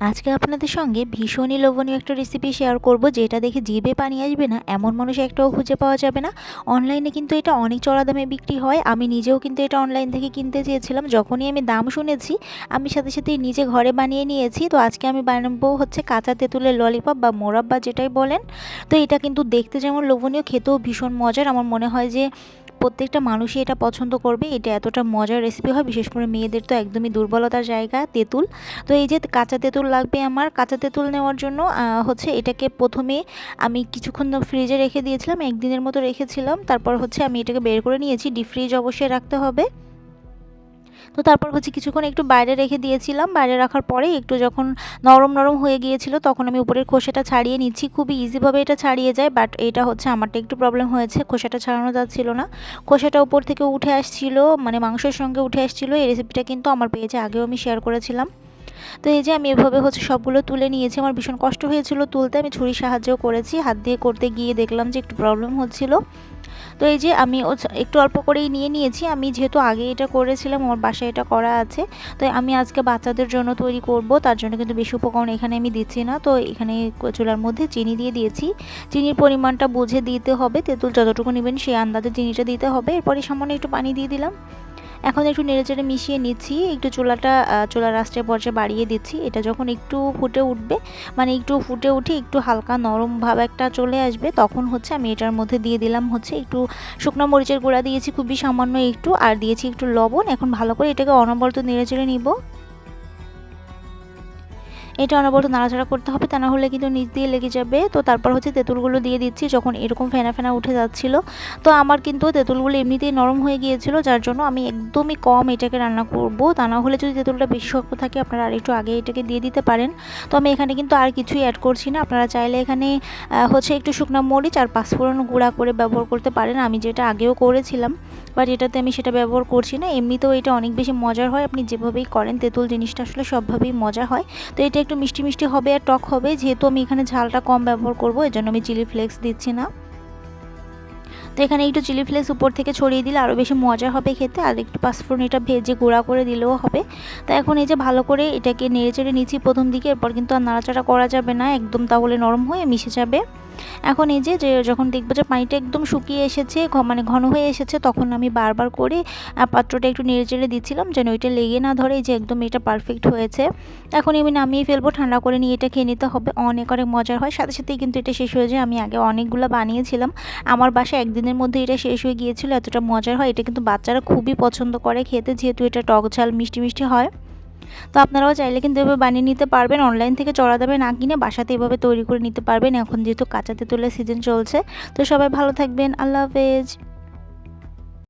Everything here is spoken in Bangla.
আজকে আপনাদের সঙ্গে ভীষণই লোভনীয় একটা রেসিপি শেয়ার করব, যেটা দেখে জিভে পানি আসবে না, এমন মানুষ একটাও খুঁজে পাওয়া যাবে না। অনলাইনে কিন্তু এটা অনেক চড়া দামে বিক্রি হয়। আমি নিজেও কিন্তু এটা অনলাইন থেকে কিনতে চেয়েছিলাম। যখনই আমি দাম শুনেছি, আমি সাথে সাথে নিজে ঘরে বানিয়ে নিয়েছি। তো আজকে আমি বানাবো হচ্ছে কাঁচা তেঁতুলের ললিপপ বা মোরাব্বা যেটাই বলেন। তো এটা কিন্তু দেখতে যেমন লোভনীয়, খেতেও ভীষণ মজার। আমার মনে হয় যে প্রত্যেকটা মানুষই এটা পছন্দ করবে। এটা এতটা মজার রেসিপি হয়, বিশেষ করে মেয়েদের তো একদমই দুর্বলতার জায়গা, তেঁতুল। তো এই যে কাঁচা তেঁতুল লাগবে আমার, কাঁচা তেঁতুল নেওয়ার জন্য হচ্ছে এটাকে প্রথমে আমি কিছুক্ষণ ফ্রিজে রেখে দিয়েছিলাম, একদিনের মতো রেখেছিলাম। তারপর হচ্ছে আমি এটাকে বের করে নিয়েছি ডিপ ফ্রিজ অবশ্যই রাখতে হবে। তো তারপর হচ্ছে কিছুক্ষণ একটু বাইরে রেখে দিয়েছিলাম। বাইরে রাখার পরে একটু যখন নরম নরম হয়ে গিয়েছিল তখন আমি উপরের খোসাটা ছাড়িয়ে নিচ্ছি। খুবই ইজিভাবে এটা ছাড়িয়ে যায় বাট এটা হচ্ছে আমারটা একটু প্রবলেম হয়েছে। খোসাটা ছাড়ানো যাচ্ছিল না। খোসাটা উপর থেকে উঠে আসছিল মানে মাংসের সঙ্গে উঠে আসছিল। এই রেসিপিটা কিন্তু আমার পেয়েছে আগেও আমি শেয়ার করেছিলাম। তো এই যে আমি এভাবে হচ্ছে সবগুলো তুলে নিয়েছি, আমার ভীষণ কষ্ট হয়েছিল তুলতে। আমি ছুরির সাহায্যও করেছি, হাত দিয়ে করতে গিয়ে দেখলাম যে একটু প্রবলেম হচ্ছিল। তো এই যে আমি একটু অল্প করেই নিয়ে নিয়েছি। আমি যেহেতু আগে এটা করেছিলাম, আমার বাসায় এটা করা আছে। তো আমি আজকে বাচ্চাদের জন্য তৈরি করব, তার জন্য কিন্তু বেশি উপকরণ এখানে আমি দিচ্ছি না। তো এখানে চুলার মধ্যে চিনি দিয়ে দিয়েছি। চিনির পরিমাণটা বুঝে দিতে হবে, তেঁতুল যতটুকু নেবেন সেই আন্দাজে চিনিটা দিতে হবে। এরপরে সামান্য একটু পানি দিয়ে দিলাম। এখন একটু নেড়েচেড়ে মিশিয়ে নিচ্ছি, একটু চোলাটা চোলা রাস্টের পর্যায়ে বাড়িয়ে দিচ্ছি। এটা যখন একটু ফুটে উঠবে মানে একটু ফুটে উঠে একটু হালকা নরম ভাব একটা চলে আসবে, তখন হচ্ছে আমি এটার মধ্যে দিয়ে দিলাম হচ্ছে একটু শুকনো মরিচের গুঁড়া দিয়েছি খুবই সামান্য একটু, আর দিয়েছি একটু লবণ। এখন ভালো করে এটাকে অনবরত নেড়েচেড়ে নিব। এটা অনবরত নাড়াচাড়া করতে হবে, তা না হলে কিন্তু নিচ দিয়ে লেগে যাবে। তো তারপর হচ্ছে তেঁতুলগুলো দিয়ে দিচ্ছি, যখন এরকম ফেনা ফেনা উঠে যাচ্ছিল। তো আমার কিন্তু তেঁতুলগুলো এমনিতেই নরম হয়ে গিয়েছিল, যার জন্য আমি একদমই কম এটাকে রান্না করব। তা না হলে যদি তেঁতুলটা বেশি শক্ত থাকে, আপনারা আর একটু আগে এটাকে দিয়ে দিতে পারেন। তো আমি এখানে কিন্তু আর কিছুই অ্যাড করছি না। আপনারা চাইলে এখানে হচ্ছে একটু শুকনো মরিচ আর পাঁচফোড়ন গুঁড়া করে ব্যবহার করতে পারেন। আমি যেটা আগেও করেছিলাম বাট এটাতে আমি সেটা ব্যবহার করছি না। এমনিতেও এটা অনেক বেশি মজার হয়। আপনি যেভাবেই করেন, তেঁতুল জিনিসটা আসলে সবভাবেই মজা হয়। তো এটা একটু মিষ্টি মিষ্টি হবে আর টক হবে, যেহেতু আমি এখানে ঝালটা কম ব্যবহার করব জন্য আমি চিলি ফ্লেক্স দিচ্ছি না। তো এখানে একটু চিলি ফ্লেক্স উপর থেকে ছড়িয়ে দিলে আরও বেশি মজা হবে খেতে, আর একটু পাঁচফোড়ন এটা ভেজে গুঁড়া করে দিলেও হবে। তো এখন এই যে ভালো করে এটাকে নেড়ে চেড়ে নিচ্ছি প্রথম দিকে, এরপর কিন্তু আর নাড়াচাড়া করা যাবে না, একদম তাহলে নরম হয়ে মিশে যাবে। এখন এই যে যখন দেখব যে পানিটা একদম শুকিয়ে এসেছে মানে ঘন হয়ে এসেছে, তখন আমি বারবার করে পাত্রটা একটু নেড়ে চেড়ে দিচ্ছিলাম যেন ওইটা লেগে না ধরে যে একদম এটা পারফেক্ট হয়েছে। এখন আমি নামিয়ে ফেলব, ঠান্ডা করে নিয়ে এটা খেয়ে নিতে হবে, অনেক অনেক মজার হয়। সাথে সাথেই কিন্তু এটা শেষ হয়ে যায়। আমি আগে অনেকগুলো বানিয়েছিলাম। আমার বাসায় একদিনের মধ্যে এটা শেষ হয়ে গিয়েছিল, এতটা মজার হয়। এটা কিন্তু বাচ্চারা খুবই পছন্দ করে খেতে, যেহেতু এটা টক ঝাল, মিষ্টি মিষ্টি হয়। তো আপনারাও চাইলে কিন্তু এভাবে বানিয়ে নিতে পারবেন। অনলাইন থেকে চড়া দামে না কিনে বাসাতে এভাবে তৈরি করে নিতে পারবেন। এখন যেহেতু কাঁচাতে তেঁতুলের সিজন চলছে। তো সবাই ভালো থাকবেন। আল্লাহ হাফেজ।